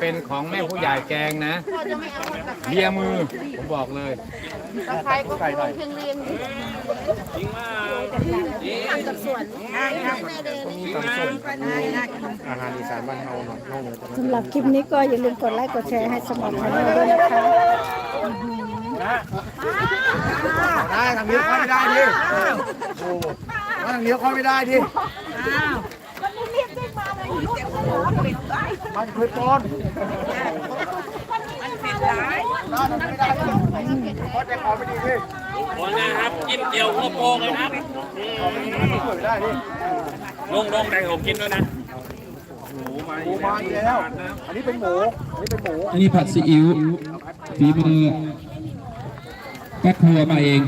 เป็นของแม่ผู้ใหญ่แกงนะเบียร์มือผมบอกเลยตะไคร้ก็โรยเพียงเรียงทำกับสวนแม่เดินอาหารอีสานบ้านเฮาเนาะน้องเลยสำหรับคลิปนี้ก็อย่าลืมกดไลค์กดแชร์ให้สมองกันด้วยนะคะได้ทางนี้เข้าไม่ได้ดิโอ้ทางนี้เข้าไม่ได้ดิ มันเคยปอนมันเป็นร้ายได้ทำไม่ได้เพราะใจคอไม่ดีดิวันนะครับกินเกี่ยวหัวโปกเลยนะไม่เคยได้ดิลงลงแต่ผมกินด้วยนะหมูมาอีกแล้ว อันนี้เป็นหมู อันนี้เป็นหมู อันนี้ผัดซีอิ๊วฝีมือแม่ครัวมาเอง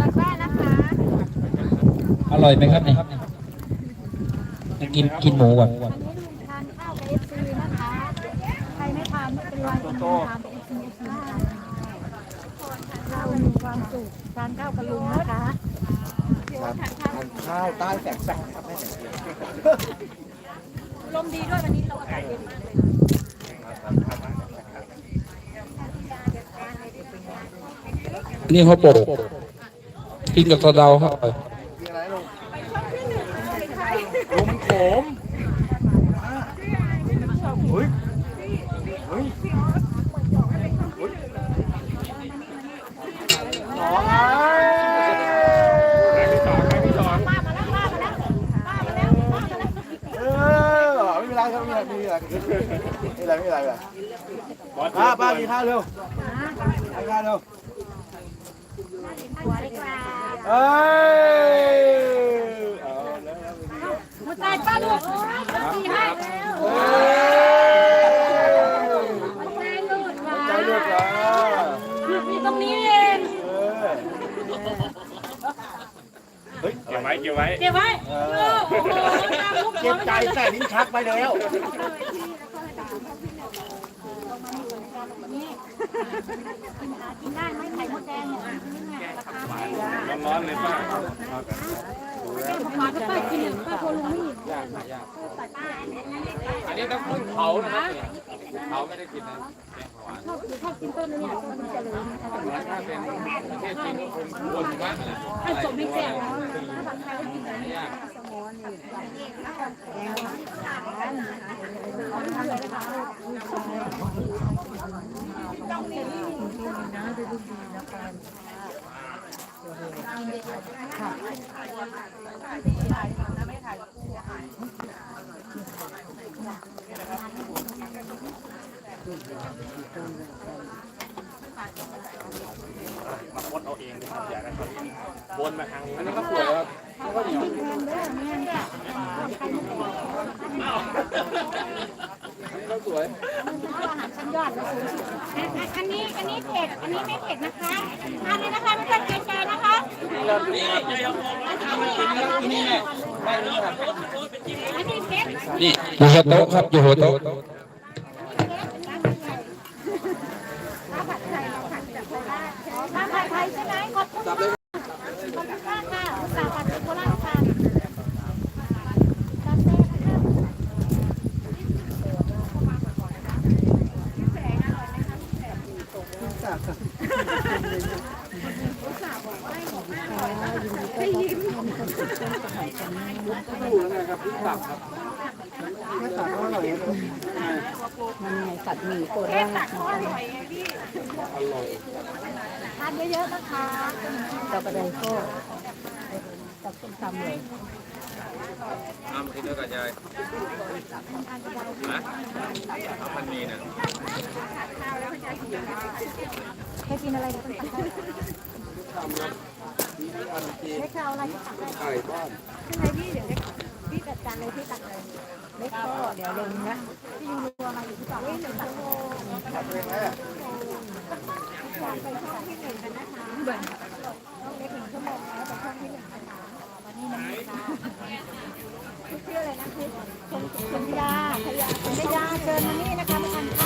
ตักได้นะคะอร่อยไหมครับเนี่ย กินกินหมูก่อนทานข้าวกับเอฟซีนะคะ ใครไม่ทานไม่เป็นไรทานกับเอฟซีเรามีความสุขทานข้าวกับลุงนะคะข้าวใต้แสงแสงครับแม่ลมดีด้วยวันนี้เราอากาศเย็นมากเลยนี่เขาโปกกินกับสะเดาครับมีอะไรลุง ลุงมันขมเฮ้ยเฮ้ยหนอไงเออไม่เป็นไรครับไม่เป็นไรไม่เป็นไรไม่เป็นไรไม่เป็นไรไม่เป็นไรป้าป้ากินข้าวเร็วกินข้าวเร็วเอ้ยเอาแล้ว หัวใจป้าลูกสี่ให้แล้ว เอ้ย หัวใจลูกหวา ใจเลือดแล้ว มีตรงนี้เอง เออ เฮ้ยเก็บไว้เก็บไว้เก็บไว้เอโอ้อโหตามลูกเก็บใจแต่ลิ้นชักไปแล้ว กินได้ไหมไข่มดแดงเนี่ยราคาแพงร้อนๆเลยป้าป้าก็ป้ากินเนี่ยป้าโคลุงไม่หยิบอันนี้ต้องพึ่งเผานะครับเผาไม่ได้กินนะ ชอบชอบกินต้นนี้เนี่ะเหลืองอร่อย ถ้าเป็นประเทศจีนคนคน มาพดเอาเองนะครับอย่านะครับวนมาทางนี้อันนี้ก็สวยครับก็สวยอันนี้อันนี้เผ็ดอันนี้ไม่เผ็ดนะคะทานเลยนะคะไม่ต้องเกรงใจนะคะนี่ใจเอาออกมาทำให้กินแล้วนี่ไงอันนี้เผ็ดนี่อยู่หัวโต๊ะครับอยู่หัวโต๊ะ ข้าวผัดไทยเราผัดจากโคราชข้าวผัดไทยใช่ไหมขอบคุณมากขอบคุณมากค่ะอุตส่าห์ผัดจากโคราชค่ะจานเต้ค่ะ ไม่ตัดก็อร่อยนะมันไงตัดหมี่โกรธตัดก็อร่อยไงพี่อร่อยทานเยอะๆนะคะต่อกระไดโก้กับส้มตำเลยทำกินด้วยกันยายนะเอาพันมีนะ แค่กินอะไรก็ต้องตักให้เล็กจะเอาอะไรที่ตักได้ไก่บ้านข้างในพี่เดี๋ยวเล็กพี่จัดการเลยพี่ตักเลยเล็กก็เดี๋ยวลงนะพี่ยูรัวมาอยู่ที่ตักเลยหนึ่งตักโลตัดเองแม่ไปช่องที่หนึ่งกันนะคะเบิ่งต้องเล็กหนึ่งชั่วโมงแล้วแต่ช่องที่หนึ่งกันะคะวันนี้นมีค่ะชื่ออะไรนะคลิปคุณคุณพิยาพิยาคุณพิยาเชิญมานี่นะคะมาทาน